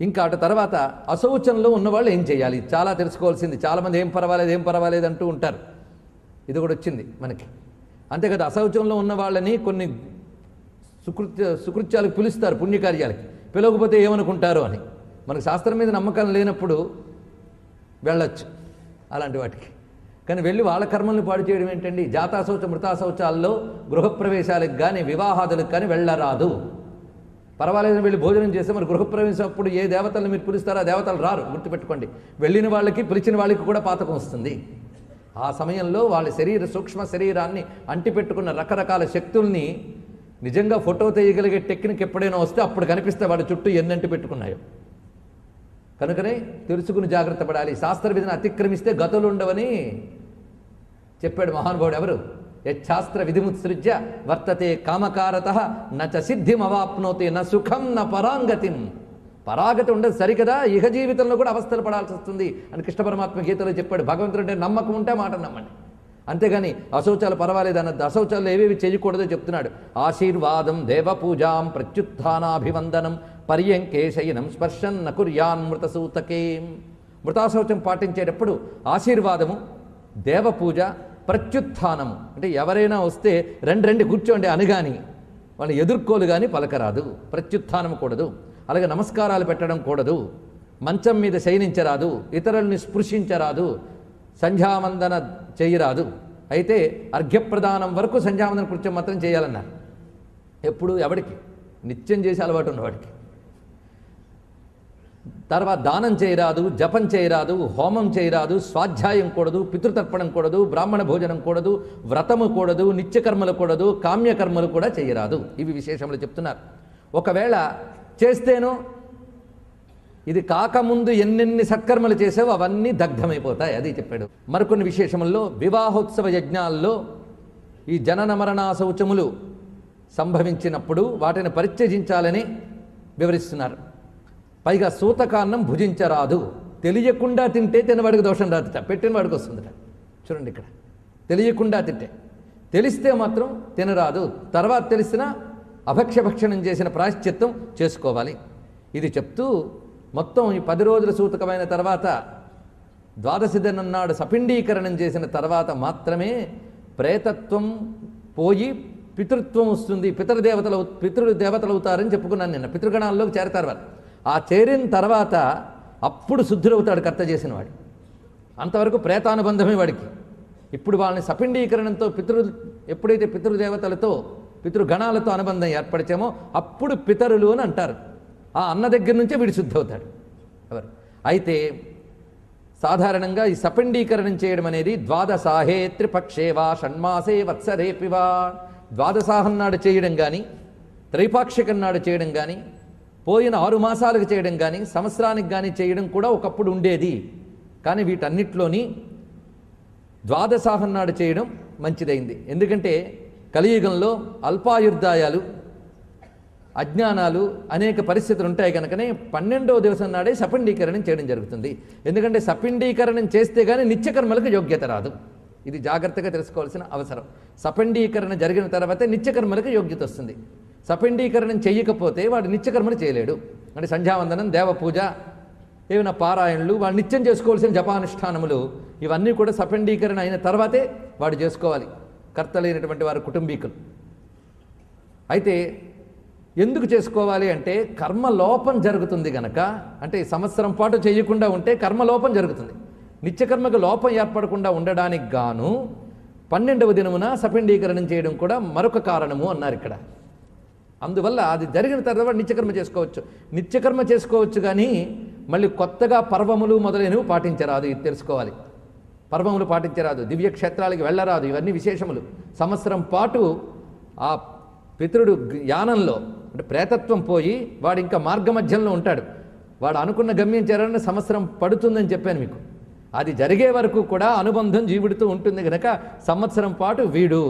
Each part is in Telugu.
ఇంకా అటు తర్వాత అశౌచంలో ఉన్నవాళ్ళు ఏం చేయాలి? చాలా తెలుసుకోవాల్సింది. చాలామంది ఏం పర్వాలేదు ఏం పర్వాలేదు అంటూ ఉంటారు. ఇది కూడా వచ్చింది మనకి. అంతే కదా అశౌచంలో ఉన్న వాళ్ళని కొన్ని సుకృత్య సుకృత్యాలకు పిలుస్తారు పుణ్యకార్యాలకి. పిలవకపోతే ఏమనుకుంటారు అని. మనకు శాస్త్రం మీద నమ్మకం లేనప్పుడు వెళ్ళొచ్చు అలాంటి వాటికి. కానీ వెళ్ళి వాళ్ళ కర్మల్ని పాడు చేయడం ఏంటండి? జాతాశౌచ మృతాశౌచాల్లో గృహప్రవేశాలకు కానీ వివాహాదులకు కానీ వెళ్ళరాదు. పర్వాలేదని వెళ్ళి భోజనం చేస్తే మరి గృహప్రవేశం అప్పుడు ఏ దేవతలను మీరు పిలుస్తారో ఆ దేవతలు రారు గుర్తుపెట్టుకోండి. వెళ్ళిన వాళ్ళకి పిలిచిన వాళ్ళకి కూడా పాతకం వస్తుంది. ఆ సమయంలో వాళ్ళ శరీర సూక్ష్మ శరీరాన్ని అంటిపెట్టుకున్న రకరకాల శక్తుల్ని నిజంగా ఫోటో తీయగలిగే టెక్నిక్ ఎప్పుడైనా వస్తే అప్పుడు కనిపిస్తే వాడి చుట్టూ ఎన్ని పెట్టుకున్నాయో. కనుకనే తెలుసుకుని జాగ్రత్త పడాలి. శాస్త్ర విధిని అతిక్రమిస్తే గతులు ఉండవని చెప్పాడు మహానుభావుడు ఎవరు? యచ్ఛాస్త్ర విధిముత్సృజ్య వర్తతే కామకారత నచ సిద్ధిమవాప్నోతి న సుఖం న పరాంగతిం. పరాగతి ఉండదు సరికదా ఇహ జీవితంలో కూడా అవస్థలు పడాల్సి వస్తుంది అని కృష్ణ పరమాత్మ గీతలో చెప్పాడు. భగవంతుడు అంటే నమ్మకం ఉంటే మాట నమ్మండి. అంతేగాని అశౌచాలు పర్వాలేదు అన్నది అశౌచాలు ఏవేవి చేయకూడదో చెప్తున్నాడు. ఆశీర్వాదం దేవపూజాం ప్రత్యుత్థానాభివందనం పర్యంకే శయనం స్పర్శన్ నకుర్యాన్ మృతసూతకేం. మృతాశౌచం పాటించేటప్పుడు ఆశీర్వాదము దేవపూజ ప్రత్యుత్థానము. అంటే ఎవరైనా వస్తే రెండు రెండు కూర్చోండి అనగాని వాళ్ళని ఎదుర్కోలు కానీ పలకరాదు. ప్రత్యుత్థానం కూడదు. అలాగే నమస్కారాలు పెట్టడం కూడదు. మంచం మీద శయనించరాదు. ఇతరుల్ని స్పృశించరాదు. సంధ్యావందన చేయరాదు. అయితే అర్ఘ్యప్రదానం వరకు సంధ్యావందన కృత్యం మాత్రం చేయాలన్నారు. ఎప్పుడు? ఎవడికి? నిత్యం చేసే అలవాటు ఉన్నవాడికి. తర్వాత దానం చేయరాదు జపం చేయరాదు హోమం చేయరాదు స్వాధ్యాయం కూడదు పితృతర్పణం కూడదు బ్రాహ్మణ భోజనం కూడదు వ్రతము కూడదు నిత్యకర్మలు కూడదు కామ్యకర్మలు కూడా చేయరాదు. ఇవి విశేషములు చెప్తున్నారు. ఒకవేళ చేస్తేనో ఇది కాకముందు ఎన్నెన్ని సత్కర్మలు చేసావో అవన్నీ దగ్ధమైపోతాయి అది చెప్పాడు. మరికొన్ని విశేషముల్లో వివాహోత్సవ యజ్ఞాల్లో ఈ జనన మరణ శౌచములు సంభవించినప్పుడు వాటిని పరిత్యజించాలని వివరిస్తున్నారు. పైగా సూతకాన్నం భుజించరాదు. తెలియకుండా తింటే తినవాడికి దోషం రాదుట పెట్టిన వాడికి వస్తుందట. చూడండి ఇక్కడ. తెలియకుండా తింటే. తెలిస్తే మాత్రం తినరాదు. తర్వాత తెలిసినా అభక్ష్యభక్షణం చేసిన ప్రాశ్చిత్తం చేసుకోవాలి. ఇది చెప్తూ మొత్తం ఈ పది రోజుల సూతకమైన తర్వాత ద్వాదశి నాడు సపిండీకరణం చేసిన తర్వాత మాత్రమే ప్రేతత్వం పోయి పితృత్వం వస్తుంది. పితృదేవతలు పితృ దేవతలు అవుతారని చెప్పుకున్నాను నిన్న. పితృగణాల్లోకి చేరతారు వాళ్ళు. ఆ చేరిన తర్వాత అప్పుడు శుద్ధుడవుతాడు కర్త చేసిన వాడు అంతవరకు ప్రేతానుబంధమే వాడికి. ఇప్పుడు వాళ్ళని సపిండీకరణంతో పితృ ఎప్పుడైతే పితృదేవతలతో పితృగణాలతో అనుబంధం ఏర్పరిచామో అప్పుడు పితరులు అని అంటారు. ఆ అన్న దగ్గర నుంచే వీడు శుద్ధవుతాడు. ఎవరు? అయితే సాధారణంగా ఈ సపిండీకరణం చేయడం అనేది ద్వాదశాహే త్రిపక్షేవా షణ్మాసే వత్సరేపివా ద్వాదశాహం నాడు చేయడం కానీ త్రైపాక్షికం నాడు చేయడం కానీ పోయిన ఆరు మాసాలకు చేయడం కానీ సంవత్సరానికి కానీ చేయడం కూడా ఒకప్పుడు ఉండేది. కానీ వీటన్నిటిలోని ద్వాదశాహం నాడు చేయడం మంచిదైంది. ఎందుకంటే కలియుగంలో అల్పాయుర్దాయాలు అజ్ఞానాలు అనేక పరిస్థితులు ఉంటాయి కనుకనే పన్నెండవ దివసం నాడే సపిండీకరణం చేయడం జరుగుతుంది. ఎందుకంటే సపిండీకరణం చేస్తే కానీ నిత్యకర్మలకు యోగ్యత రాదు. ఇది జాగ్రత్తగా తెలుసుకోవాల్సిన అవసరం. సపిండీకరణ జరిగిన తర్వాతే నిత్యకర్మలకు యోగ్యత వస్తుంది. సపిండీకరణం చేయకపోతే వాడు నిత్యకర్మలు చేయలేడు. అంటే సంధ్యావందనం దేవపూజ ఏమైనా పారాయణలు వాడు నిత్యం చేసుకోవాల్సిన జపానుష్ఠానములు ఇవన్నీ కూడా సపిండీకరణ అయిన తర్వాతే వాడు చేసుకోవాలి. కర్తలైనటువంటి వారి కుటుంబీకులు. అయితే ఎందుకు చేసుకోవాలి అంటే కర్మలోపం జరుగుతుంది గనక అంటే సంవత్సరం పాటు చేయకుండా ఉంటే కర్మలోపం జరుగుతుంది. నిత్యకర్మకు లోపం ఏర్పడకుండా ఉండడానికి గాను పన్నెండవ దినమున సపిండీకరణం చేయడం కూడా మరొక కారణము అన్నారు ఇక్కడ. అందువల్ల అది జరిగిన తర్వాత నిత్యకర్మ చేసుకోవచ్చు. నిత్యకర్మ చేసుకోవచ్చు కానీ మళ్ళీ కొత్తగా పర్వములు మొదలైనవి పాటించరాదు ఇది తెలుసుకోవాలి. పర్వములు పాటించరాదు దివ్య క్షేత్రాలకి వెళ్ళరాదు ఇవన్నీ విశేషములు. సంవత్సరం పాటు ఆ పితృడు యానంలో అంటే ప్రేతత్వం పోయి వాడు ఇంకా మార్గమధ్యంలో ఉంటాడు. వాడు అనుకున్న గమ్యం చేరాలని సంవత్సరం పడుతుందని చెప్పాను మీకు. అది జరిగే వరకు కూడా అనుబంధం జీవిడుతూ ఉంటుంది కనుక సంవత్సరం పాటు వీడు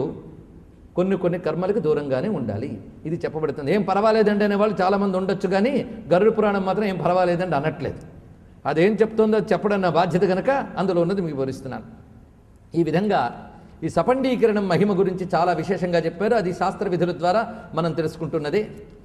కొన్ని కొన్ని కర్మలకు దూరంగానే ఉండాలి. ఇది చెప్పబడుతుంది. ఏం పర్వాలేదండి అనే వాళ్ళు చాలామంది ఉండొచ్చు కానీ గరుడు పురాణం మాత్రం ఏం పర్వాలేదండి అనట్లేదు. అదేం చెప్తుందో అది చెప్పడం నా బాధ్యత కనుక అందులో ఉన్నది మీకు వివరిస్తున్నాను. ఈ విధంగా ఈ సపండీకరణం మహిమ గురించి చాలా విశేషంగా చెప్పారు. అది శాస్త్ర విధుల ద్వారా మనం తెలుసుకుంటున్నది.